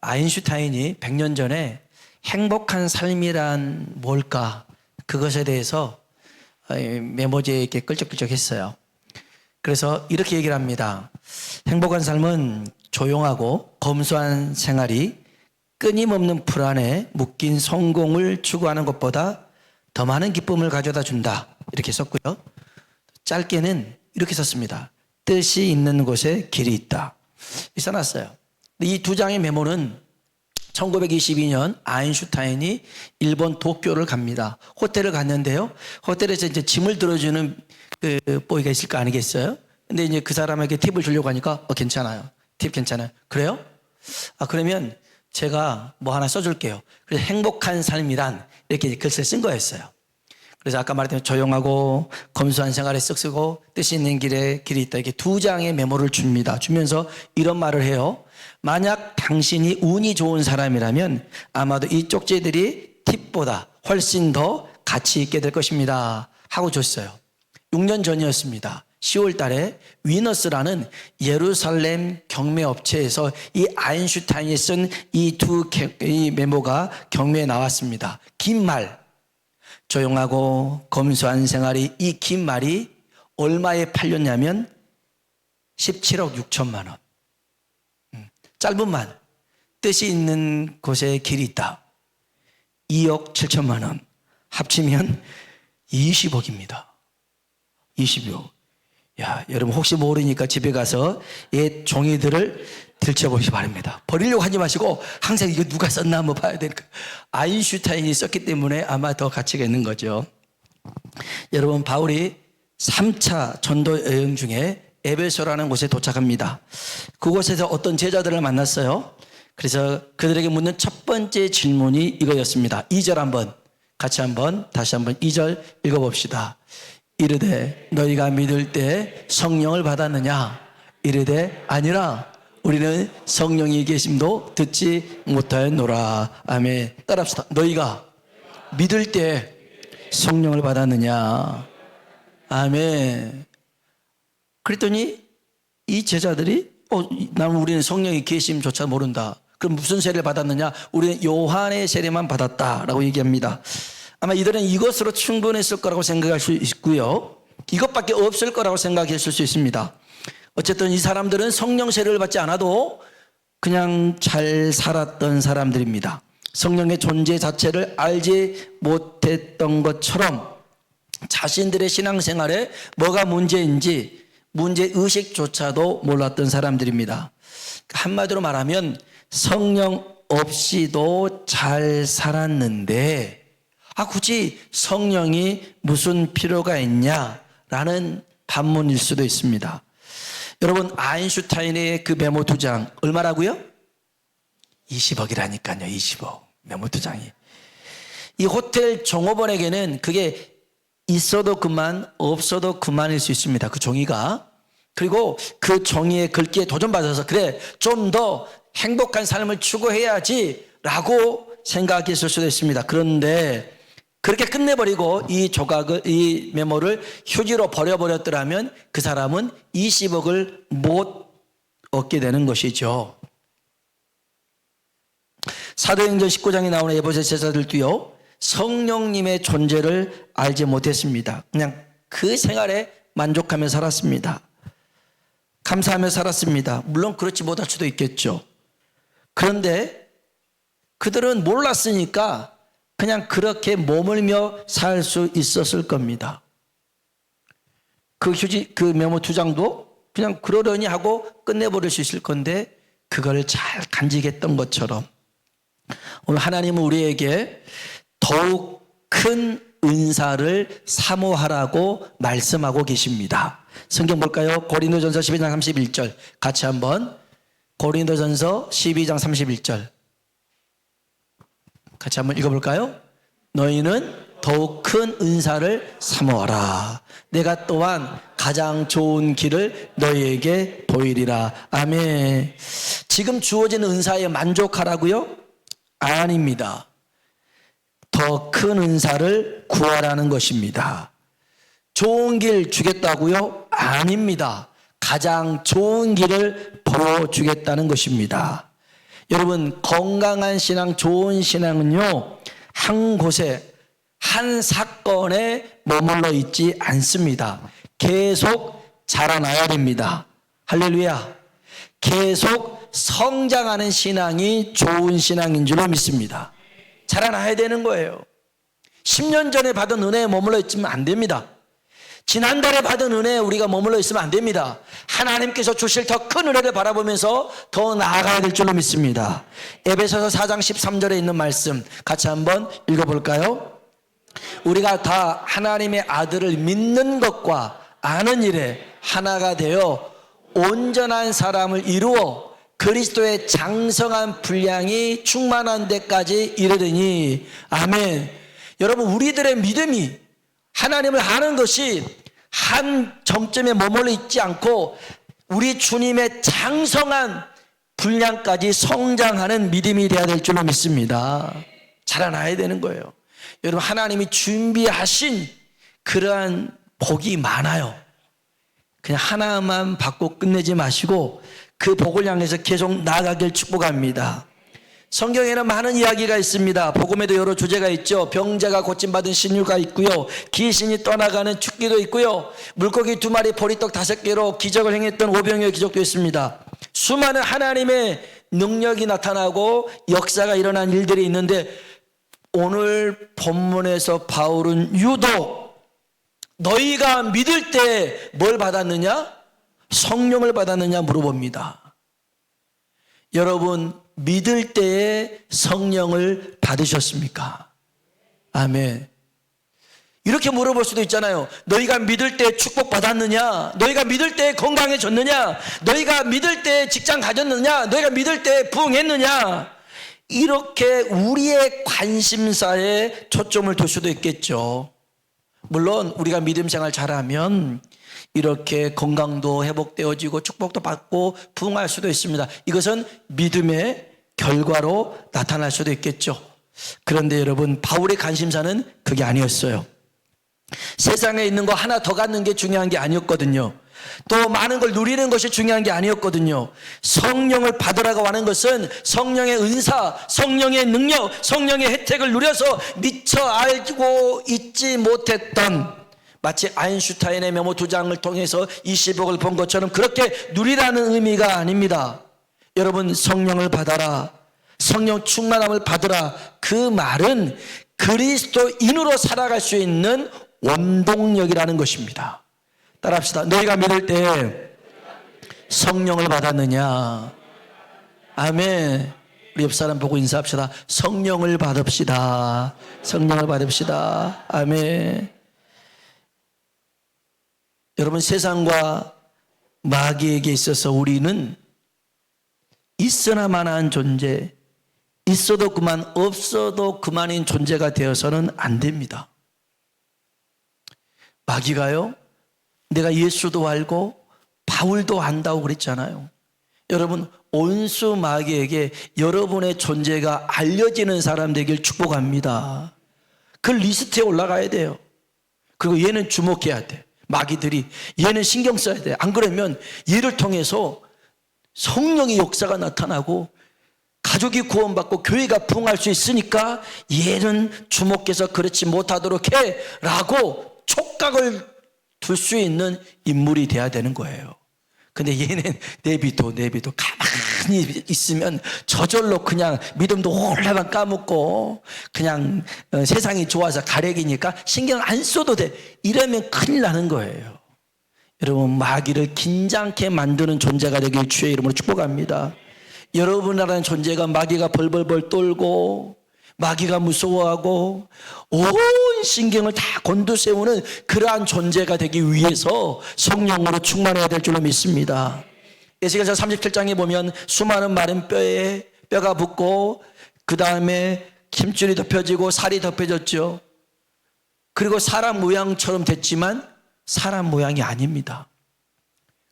아인슈타인이 100년 전에 행복한 삶이란 뭘까 그것에 대해서 어, 메모지에 끌적끌적 했어요. 그래서 이렇게 얘기를 합니다. 행복한 삶은 조용하고 검소한 생활이 끊임없는 불안에 묶인 성공을 추구하는 것보다 더 많은 기쁨을 가져다 준다. 이렇게 썼고요. 짧게는 이렇게 썼습니다. 뜻이 있는 곳에 길이 있다. 써놨어요. 이 두 장의 메모는 1922년 아인슈타인이 일본 도쿄를 갑니다. 호텔을 갔는데요. 호텔에서 이제 짐을 들어주는 그 보이가 있을 거 아니겠어요? 근데 이제 그 사람에게 팁을 주려고 하니까 어, 괜찮아요. 팁 괜찮아요. 그래요? 아, 그러면 제가 뭐 하나 써줄게요. 그래서 행복한 삶이란 이렇게 글을 쓴 거였어요. 그래서 아까 말했던 조용하고 검소한 생활에 쓱 쓰고 뜻이 있는 길에 길이 있다. 이렇게 두 장의 메모를 줍니다. 주면서 이런 말을 해요. 만약 당신이 운이 좋은 사람이라면 아마도 이 쪽지들이 팁보다 훨씬 더 가치 있게 될 것입니다. 하고 줬어요. 6년 전이었습니다. 10월 달에 위너스라는 예루살렘 경매 업체에서 이 아인슈타인이 쓴 이두 메모가 경매에 나왔습니다. 긴 말, 조용하고 검소한 생활이 이 긴 말이 얼마에 팔렸냐면 17억 6천만 원. 음, 짧은 말. 뜻이 있는 곳에 길이 있다. 2억 7천만 원. 합치면 20억입니다. 20억. 야, 여러분 혹시 모르니까 집에 가서 옛 종이들을 들춰보시기 바랍니다. 버리려고 하지 마시고 항상 이거 누가 썼나 한번 봐야 되니까. 아인슈타인이 썼기 때문에 아마 더 가치가 있는 거죠. 여러분, 바울이 3차 전도 여행 중에 에베소라는 곳에 도착합니다. 그곳에서 어떤 제자들을 만났어요. 그래서 그들에게 묻는 첫 번째 질문이 이거였습니다. 2절 한번 같이 한번 다시 한번 2절 읽어 봅시다. 이르되 너희가 믿을 때 성령을 받았느냐? 이르되 아니라 우리는 성령이 계심도 듣지 못하였노라. 아멘. 따라합시다. 너희가 믿을 때 성령을 받았느냐? 아멘. 그랬더니 이 제자들이 어, 나는 우리는 성령이 계심조차 모른다. 그럼 무슨 세례를 받았느냐? 우리는 요한의 세례만 받았다라고 얘기합니다. 아마 이들은 이것으로 충분했을 거라고 생각할 수 있고요. 이것밖에 없을 거라고 생각했을 수 있습니다. 어쨌든 이 사람들은 성령 세례를 받지 않아도 그냥 잘 살았던 사람들입니다. 성령의 존재 자체를 알지 못했던 것처럼 자신들의 신앙생활에 뭐가 문제인지 문제 의식조차도 몰랐던 사람들입니다. 한마디로 말하면 성령 없이도 잘 살았는데 아, 굳이 성령이 무슨 필요가 있냐라는 반문일 수도 있습니다. 여러분, 아인슈타인의 그 메모 두 장, 얼마라고요? 20억이라니까요, 20억. 메모 두 장이. 이 호텔 종업원에게는 그게 있어도 그만, 없어도 그만일 수 있습니다. 그 종이가. 그리고 그 종이의 글귀에 도전받아서, 그래, 좀 더 행복한 삶을 추구해야지, 라고 생각했을 수도 있습니다. 그런데 그렇게 끝내버리고 이 조각을, 이 메모를 휴지로 버려버렸더라면 그 사람은 20억을 못 얻게 되는 것이죠. 사도행전 19장에 나오는 에베소 제자들도요, 성령님의 존재를 알지 못했습니다. 그냥 그 생활에 만족하며 살았습니다. 감사하며 살았습니다. 물론 그렇지 못할 수도 있겠죠. 그런데 그들은 몰랐으니까 그냥 그렇게 머물며 살 수 있었을 겁니다. 그 휴지, 그 메모 두 장도 그냥 그러려니 하고 끝내버릴 수 있을 건데 그걸 잘 간직했던 것처럼 오늘 하나님은 우리에게 더욱 큰 은사를 사모하라고 말씀하고 계십니다. 성경 볼까요? 고린도전서 12장 31절 같이 한번 고린도전서 12장 31절 같이 한번 읽어볼까요? 너희는 더욱 큰 은사를 사모하라. 내가 또한 가장 좋은 길을 너희에게 보이리라. 아멘. 지금 주어진 은사에 만족하라고요? 아닙니다. 더 큰 은사를 구하라는 것입니다. 좋은 길 주겠다고요? 아닙니다. 가장 좋은 길을 보여주겠다는 것입니다. 여러분 건강한 신앙, 좋은 신앙은요 한 곳에 한 사건에 머물러 있지 않습니다. 계속 자라나야 됩니다. 할렐루야. 계속 성장하는 신앙이 좋은 신앙인 줄로 믿습니다. 자라나야 되는 거예요. 10년 전에 받은 은혜에 머물러 있으면 안 됩니다. 지난달에 받은 은혜에 우리가 머물러 있으면 안 됩니다. 하나님께서 주실 더 큰 은혜를 바라보면서 더 나아가야 될 줄로 믿습니다. 에베소서 4장 13절에 있는 말씀 같이 한번 읽어볼까요? 우리가 다 하나님의 아들을 믿는 것과 아는 일에 하나가 되어 온전한 사람을 이루어 그리스도의 장성한 분량이 충만한 데까지 이르르니 아멘. 여러분 우리들의 믿음이 하나님을 아는 것이 한 정점에 머물러 있지 않고 우리 주님의 장성한 분량까지 성장하는 믿음이 되어야 될 줄로 믿습니다. 자라나야 되는 거예요. 여러분 하나님이 준비하신 그러한 복이 많아요. 그냥 하나만 받고 끝내지 마시고 그 복을 향해서 계속 나아가길 축복합니다. 성경에는 많은 이야기가 있습니다. 복음에도 여러 주제가 있죠. 병자가 고침받은 신유가 있고요. 귀신이 떠나가는 축기도 있고요. 물고기 두 마리 보리떡 다섯 개로 기적을 행했던 오병이의 기적도 있습니다. 수많은 하나님의 능력이 나타나고 역사가 일어난 일들이 있는데 오늘 본문에서 바울은 유독 너희가 믿을 때 뭘 받았느냐? 성령을 받았느냐 물어봅니다. 여러분, 믿을 때에 성령을 받으셨습니까? 아멘. 이렇게 물어볼 수도 있잖아요. 너희가 믿을 때 축복 받았느냐? 너희가 믿을 때 건강해졌느냐? 너희가 믿을 때 직장 가졌느냐? 너희가 믿을 때 부흥했느냐? 이렇게 우리의 관심사에 초점을 둘 수도 있겠죠. 물론 우리가 믿음 생활 잘하면 이렇게 건강도 회복되어지고 축복도 받고 부흥할 수도 있습니다. 이것은 믿음의 결과로 나타날 수도 있겠죠. 그런데 여러분, 바울의 관심사는 그게 아니었어요. 세상에 있는 거 하나 더 갖는 게 중요한 게 아니었거든요. 또 많은 걸 누리는 것이 중요한 게 아니었거든요. 성령을 받으라고 하는 것은 성령의 은사, 성령의 능력, 성령의 혜택을 누려서 미처 알고 있지 못했던 마치 아인슈타인의 메모 두 장을 통해서 20억을 본 것처럼 그렇게 누리라는 의미가 아닙니다. 여러분 성령을 받아라. 성령 충만함을 받으라. 그 말은 그리스도인으로 살아갈 수 있는 원동력이라는 것입니다. 따라합시다. 너희가 믿을 때 성령을 받았느냐? 아멘. 우리 옆 사람 보고 인사합시다. 성령을 받읍시다. 성령을 받읍시다. 아멘. 여러분 세상과 마귀에게 있어서 우리는 있어나마나한 존재, 있어도 그만, 없어도 그만인 존재가 되어서는 안 됩니다. 마귀가요, 내가 예수도 알고 바울도 안다고 그랬잖아요. 여러분, 온수 마귀에게 여러분의 존재가 알려지는 사람 되길 축복합니다. 그 리스트에 올라가야 돼요. 그리고 얘는 주목해야 돼. 마귀들이 얘는 신경 써야 돼. 안 그러면 얘를 통해서 성령의 역사가 나타나고 가족이 구원받고 교회가 부흥할 수 있으니까 얘는 주목해서 그렇지 못하도록 해 라고 촉각을 둘 수 있는 인물이 돼야 되는 거예요. 근데 얘는 내비도 내비도 가만히 있으면 저절로 그냥 믿음도 홀라만 까먹고 그냥 어, 세상이 좋아서 가래기니까 신경 안 써도 돼. 이러면 큰일 나는 거예요. 여러분 마귀를 긴장케 만드는 존재가 되길 주의 이름으로 축복합니다. 여러분이라는 존재가 마귀가 벌벌벌 떨고 마귀가 무서워하고 온 신경을 다 곤두세우는 그러한 존재가 되기 위해서 성령으로 충만해야 될 줄로 믿습니다. 에스겔서 37장에 보면 수많은 마른 뼈에 뼈가 붙고 그 다음에 힘줄이 덮여지고 살이 덮여졌죠. 그리고 사람 모양처럼 됐지만 사람 모양이 아닙니다.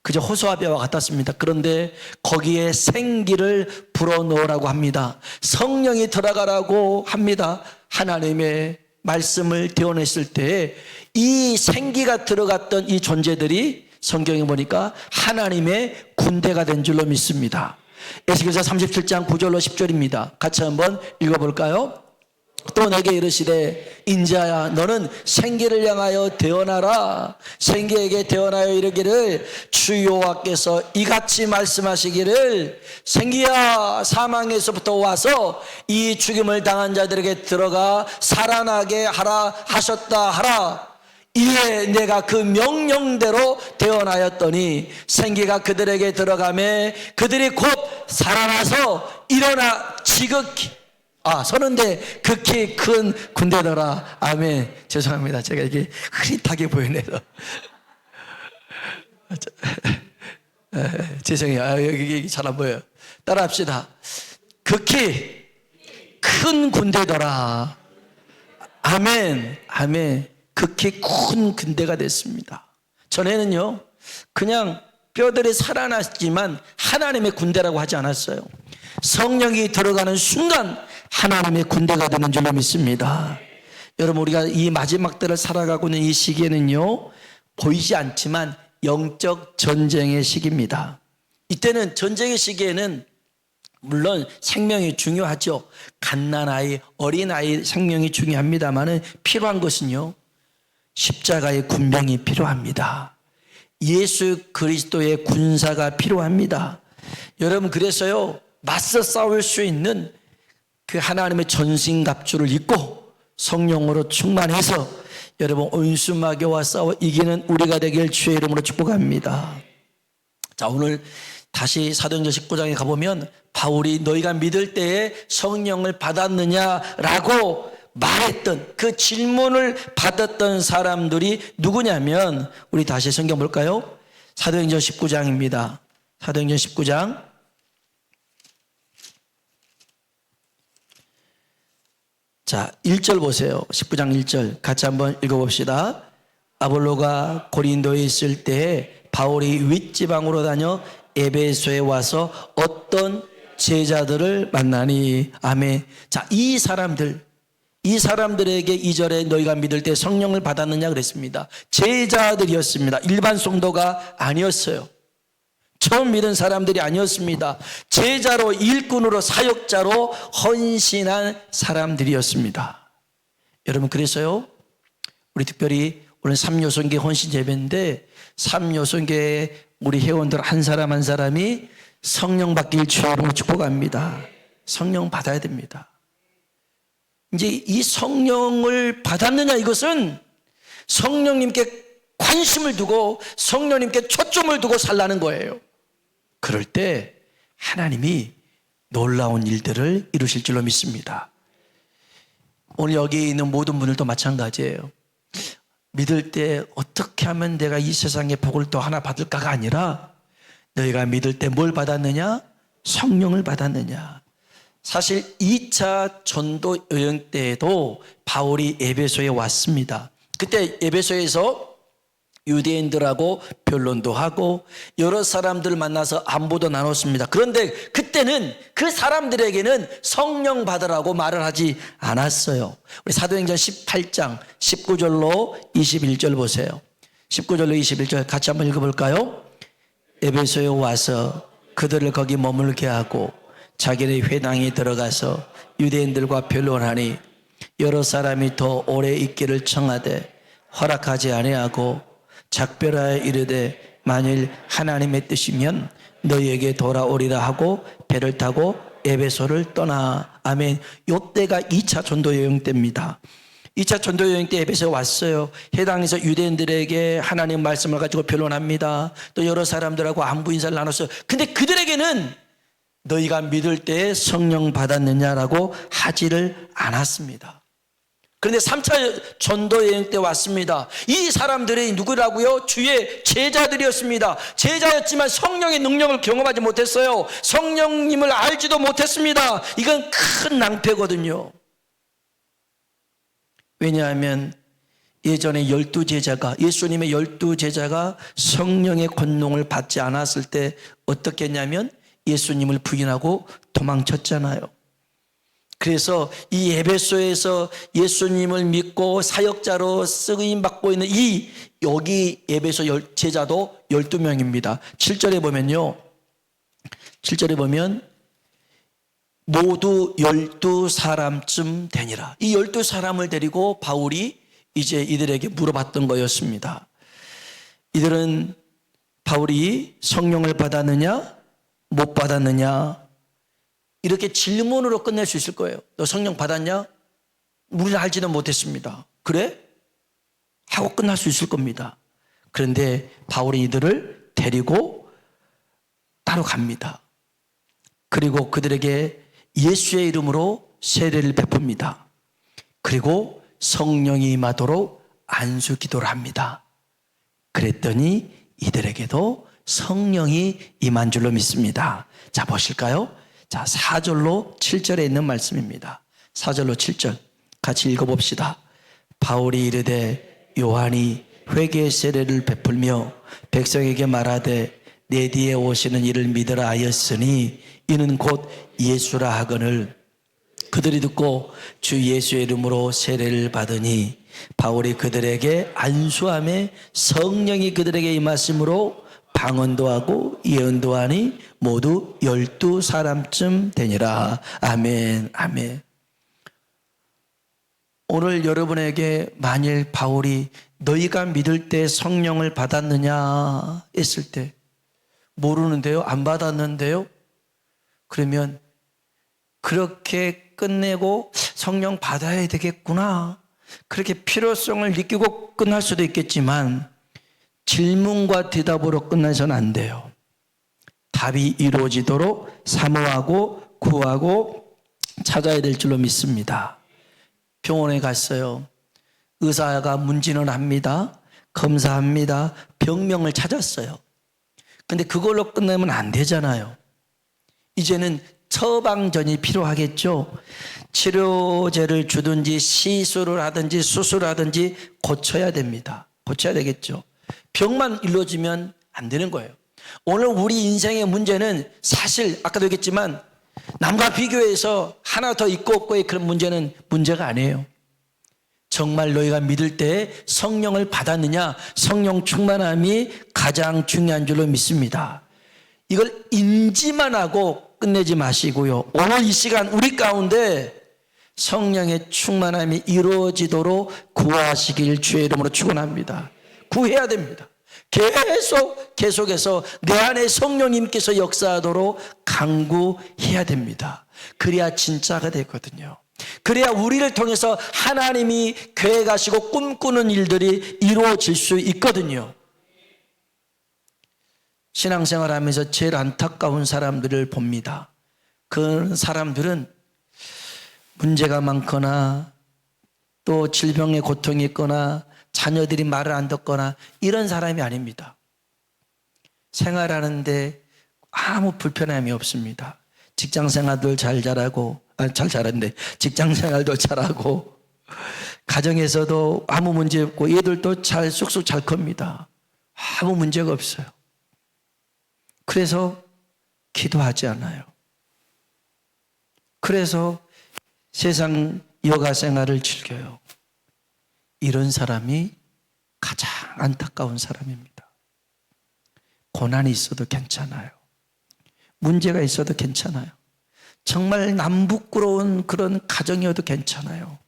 그저 호소아비와 같았습니다. 그런데 거기에 생기를 불어넣으라고 합니다. 성령이 들어가라고 합니다. 하나님의 말씀을 대원했을 때 이 생기가 들어갔던 이 존재들이 성경에 보니까 하나님의 군대가 된 줄로 믿습니다. 에스겔서 37장 9절로 10절입니다. 같이 한번 읽어볼까요? 또 내게 이르시되 인자야 너는 생기를 향하여 대언하라. 생기에게 대언하여 이르기를 주 여호와께서 이같이 말씀하시기를 생기야 사망에서부터 와서 이 죽임을 당한 자들에게 들어가 살아나게 하라 하셨다 하라. 이에 내가 그 명령대로 대언하였더니 생기가 그들에게 들어가매 그들이 곧 살아나서 일어나 지극히 아 서는데 극히 큰 군대더라. 아멘. 죄송합니다. 제가 이게 흐릿하게 보이네요 에, 죄송해요. 아, 여기 잘 안 보여요. 따라 합시다. 극히 큰 군대더라. 아멘. 아멘. 극히 큰 군대가 됐습니다. 전에는요 그냥 뼈들이 살아났지만 하나님의 군대라고 하지 않았어요 성령이 들어가는 순간 하나님의 군대가 되는 줄로 믿습니다 여러분 우리가 이 마지막 때를 살아가고 있는 이 시기에는요 보이지 않지만 영적 전쟁의 시기입니다 이때는 전쟁의 시기에는 물론 생명이 중요하죠. 갓난아이, 어린아이 생명이 중요합니다만 필요한 것은요. 십자가의 군병이 필요합니다. 예수 그리스도의 군사가 필요합니다. 여러분 그래서요. 맞서 싸울 수 있는 그 하나님의 전신갑주를 입고 성령으로 충만해서 여러분 온수마귀와 싸워 이기는 우리가 되길 주의 이름으로 축복합니다. 자, 오늘 다시 사도행전 19장에 가보면 바울이 너희가 믿을 때에 성령을 받았느냐라고 말했던 그 질문을 받았던 사람들이 누구냐면 우리 다시 성경 볼까요? 사도행전 19장입니다. 사도행전 19장 자, 1절 보세요. 19장 1절 같이 한번 읽어 봅시다. 아볼로가 고린도에 있을 때 바울이 윗지방으로 다녀 에베소에 와서 어떤 제자들을 만나니 아멘. 자, 이 사람들 이 사람들에게 이절에 너희가 믿을 때 성령을 받았느냐 그랬습니다. 제자들이었습니다. 일반 성도가 아니었어요. 처음 믿은 사람들이 아니었습니다. 제자로 일꾼으로 사역자로 헌신한 사람들이었습니다. 여러분 그래서요. 우리 특별히 오늘 삼요선계 헌신 예배인데 삼요선계 우리 회원들 한 사람 한 사람이 성령 받길 주로 축복합니다. 성령 받아야 됩니다. 이제 이 성령을 받았느냐 이것은 성령님께 관심을 두고 성령님께 초점을 두고 살라는 거예요. 그럴 때 하나님이 놀라운 일들을 이루실 줄로 믿습니다. 오늘 여기 있는 모든 분들도 마찬가지예요. 믿을 때 어떻게 하면 내가 이 세상의 복을 또 하나 받을까가 아니라 너희가 믿을 때 뭘 받았느냐? 성령을 받았느냐? 사실 2차 전도 여행 때에도 바울이 에베소에 왔습니다. 그때 에베소에서 유대인들하고 변론도 하고 여러 사람들을 만나서 안보도 나눴습니다. 그런데 그때는 그 사람들에게는 성령 받으라고 말을 하지 않았어요. 우리 사도행전 18장 19절로 21절 보세요. 19절로 21절 같이 한번 읽어볼까요? 에베소에 와서 그들을 거기 머물게 하고 자기네 회당에 들어가서 유대인들과 변론하니 여러 사람이 더 오래 있기를 청하되 허락하지 아니하고 작별하여 이르되 만일 하나님의 뜻이면 너희에게 돌아오리라 하고 배를 타고 에베소를 떠나. 아멘. 요때가 2차 전도 여행 때입니다. 2차 전도 여행 때 에베소에 왔어요. 해당에서 유대인들에게 하나님 말씀을 가지고 변론합니다. 또 여러 사람들하고 안부 인사를 나눴어요. 근데 그들에게는 너희가 믿을 때 성령 받았느냐라고 하지를 않았습니다 그런데 3차 전도 여행 때 왔습니다. 이 사람들이 누구라고요? 주의 제자들이었습니다. 제자였지만 성령의 능력을 경험하지 못했어요. 성령님을 알지도 못했습니다. 이건 큰 낭패거든요. 왜냐하면 예전에 열두 제자가 예수님의 열두 제자가 성령의 권능을 받지 않았을 때 어떻게 했냐면 예수님을 부인하고 도망쳤잖아요. 그래서 이 에베소에서 예수님을 믿고 사역자로 쓰임 받고 있는 이 여기 에베소 제자도 12명입니다. 7절에 보면요. 7절에 보면 모두 열두 사람쯤 되니라. 이 열두 사람을 데리고 바울이 이제 이들에게 물어봤던 거였습니다. 이들은 바울이 성령을 받았느냐, 못 받았느냐, 이렇게 질문으로 끝낼 수 있을 거예요. 너 성령 받았냐? 우리는 알지도 못했습니다. 그래? 하고 끝날 수 있을 겁니다. 그런데 바울이 이들을 데리고 따로 갑니다. 그리고 그들에게 예수의 이름으로 세례를 베풉니다. 그리고 성령이 임하도록 안수 기도를 합니다. 그랬더니 이들에게도 성령이 임한 줄로 믿습니다. 자, 보실까요? 자, 4절로 7절에 있는 말씀입니다. 4절로 7절 같이 읽어봅시다. 바울이 이르되 요한이 회개 세례를 베풀며 백성에게 말하되 내 뒤에 오시는 이를 믿으라 하였으니 이는 곧 예수라 하거늘 그들이 듣고 주 예수의 이름으로 세례를 받으니 바울이 그들에게 안수함에 성령이 그들에게 임하심으로 방언도 하고 예언도 하니 모두 열두 사람쯤 되니라. 아멘, 아멘. 오늘 여러분에게 만일 바울이 너희가 믿을 때 성령을 받았느냐 했을 때 모르는데요? 안 받았는데요? 그러면 그렇게 끝내고 성령 받아야 되겠구나. 그렇게 필요성을 느끼고 끝날 수도 있겠지만 질문과 대답으로 끝나서는 안 돼요. 답이 이루어지도록 사모하고 구하고 찾아야 될 줄로 믿습니다. 병원에 갔어요. 의사가 문진을 합니다. 검사합니다. 병명을 찾았어요. 근데 그걸로 끝내면 안 되잖아요. 이제는 처방전이 필요하겠죠. 치료제를 주든지 시술을 하든지 수술하든지 고쳐야 됩니다. 고쳐야 되겠죠. 병만 일러지면 안 되는 거예요. 오늘 우리 인생의 문제는 사실 아까도 얘기했지만 남과 비교해서 하나 더 있고 없고의 그런 문제는 문제가 아니에요. 정말 너희가 믿을 때 성령을 받았느냐 성령 충만함이 가장 중요한 줄로 믿습니다. 이걸 인지만 하고 끝내지 마시고요. 오늘 이 시간 우리 가운데 성령의 충만함이 이루어지도록 구하시길 주의 이름으로 축원합니다. 구해야 됩니다. 계속 계속해서 내 안에 성령님께서 역사하도록 강구해야 됩니다. 그래야 진짜가 되거든요. 그래야 우리를 통해서 하나님이 계획하시고 꿈꾸는 일들이 이루어질 수 있거든요. 신앙생활 하면서 제일 안타까운 사람들을 봅니다. 그 사람들은 문제가 많거나 또 질병의 고통이 있거나 자녀들이 말을 안 듣거나 이런 사람이 아닙니다. 생활하는데 아무 불편함이 없습니다. 직장 생활도 잘 잘하고, 아, 잘 잘하는데, 직장 생활도 잘하고, 가정에서도 아무 문제 없고, 얘들도 잘 쑥쑥 잘 큽니다. 아무 문제가 없어요. 그래서 기도하지 않아요. 그래서 세상 여가 생활을 즐겨요. 이런 사람이 가장 안타까운 사람입니다. 고난이 있어도 괜찮아요. 문제가 있어도 괜찮아요. 정말 남부끄러운 그런 가정이어도 괜찮아요.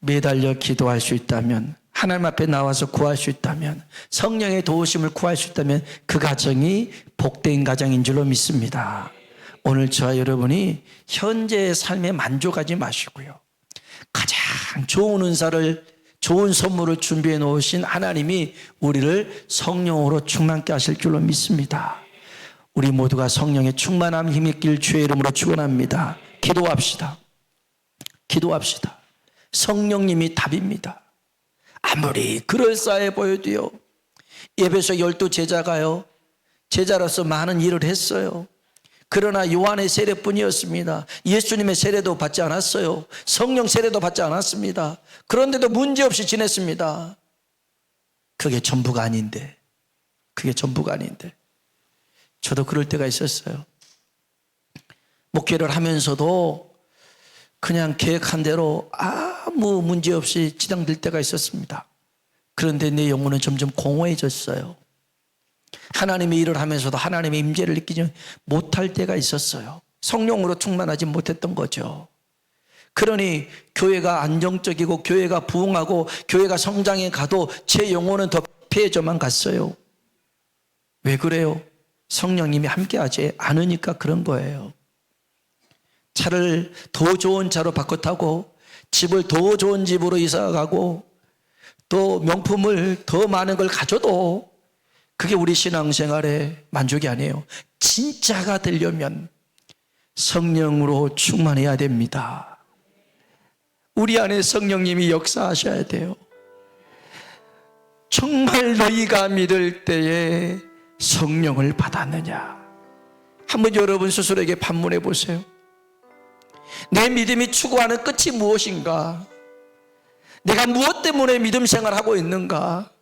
매달려 기도할 수 있다면, 하나님 앞에 나와서 구할 수 있다면, 성령의 도우심을 구할 수 있다면 그 가정이 복된 가정인 줄로 믿습니다. 오늘 저와 여러분이 현재의 삶에 만족하지 마시고요. 가장 좋은 은사를 좋은 선물을 준비해 놓으신 하나님이 우리를 성령으로 충만케 하실 줄로 믿습니다. 우리 모두가 성령의 충만함 힘있길 주의 이름으로 축원합니다. 기도합시다. 기도합시다. 성령님이 답입니다. 아무리 그럴싸해 보여도요. 예배소 열두 제자가요. 제자로서 많은 일을 했어요. 그러나 요한의 세례뿐이었습니다. 예수님의 세례도 받지 않았어요. 성령 세례도 받지 않았습니다. 그런데도 문제없이 지냈습니다. 그게 전부가 아닌데. 그게 전부가 아닌데. 저도 그럴 때가 있었어요. 목회를 하면서도 그냥 계획한 대로 아무 문제 없이 진행될 때가 있었습니다. 그런데 내 영혼은 점점 공허해졌어요. 하나님의 일을 하면서도 하나님의 임재를 느끼지 못할 때가 있었어요. 성령으로 충만하지 못했던 거죠. 그러니 교회가 안정적이고 교회가 부흥하고 교회가 성장해 가도 제 영혼은 더 피해져만 갔어요. 왜 그래요? 성령님이 함께하지 않으니까 그런 거예요. 차를 더 좋은 차로 바꿔 타고 집을 더 좋은 집으로 이사 가고 또 명품을 더 많은 걸 가져도 그게 우리 신앙생활의 만족이 아니에요. 진짜가 되려면 성령으로 충만해야 됩니다. 우리 안에 성령님이 역사하셔야 돼요. 정말 너희가 믿을 때에 성령을 받았느냐? 한번 여러분 스스로에게 반문해 보세요. 내 믿음이 추구하는 끝이 무엇인가? 내가 무엇 때문에 믿음 생활하고 있는가?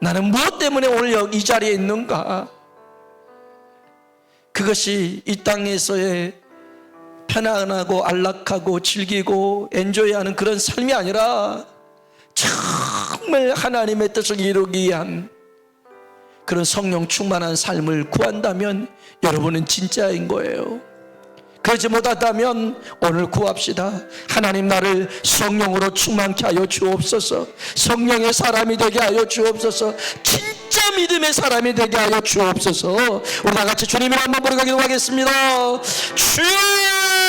나는 무엇 때문에 오늘 이 자리에 있는가? 그것이 이 땅에서의 편안하고 안락하고 즐기고 엔조이하는 그런 삶이 아니라 정말 하나님의 뜻을 이루기 위한 그런 성령 충만한 삶을 구한다면 여러분은 진짜인 거예요. 그러지 못하다면 오늘 구합시다. 하나님 나를 성령으로 충만케 하여 주옵소서. 성령의 사람이 되게 하여 주옵소서. 진짜 믿음의 사람이 되게 하여 주옵소서. 우리 다 같이 주님을 한번 부르기도 하겠습니다. 주여!